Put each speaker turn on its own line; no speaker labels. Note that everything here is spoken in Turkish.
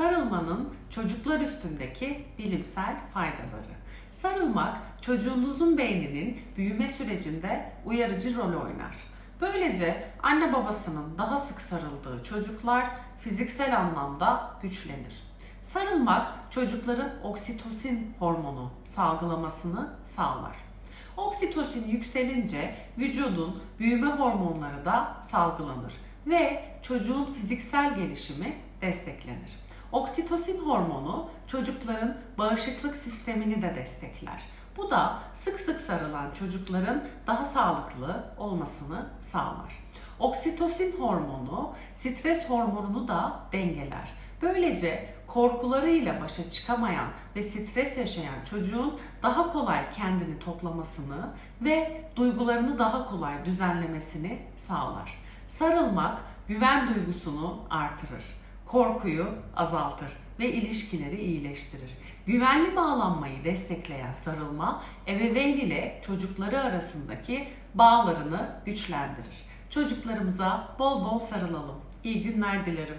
Sarılmanın çocuklar üstündeki bilimsel faydaları. Sarılmak çocuğunuzun beyninin büyüme sürecinde uyarıcı rol oynar. Böylece anne babasının daha sık sarıldığı çocuklar fiziksel anlamda güçlenir. Sarılmak çocukların oksitosin hormonu salgılamasını sağlar. Oksitosin yükselince vücudun büyüme hormonları da salgılanır ve çocuğun fiziksel gelişimi desteklenir. Oksitosin hormonu çocukların bağışıklık sistemini de destekler. Bu da sık sık sarılan çocukların daha sağlıklı olmasını sağlar. Oksitosin hormonu stres hormonunu da dengeler. Böylece korkularıyla başa çıkamayan ve stres yaşayan çocuğun daha kolay kendini toplamasını ve duygularını daha kolay düzenlemesini sağlar. Sarılmak güven duygusunu artırır, korkuyu azaltır ve ilişkileri iyileştirir. Güvenli bağlanmayı destekleyen sarılma ebeveyn ile çocukları arasındaki bağlarını güçlendirir. Çocuklarımıza bol bol sarılalım. İyi günler dilerim.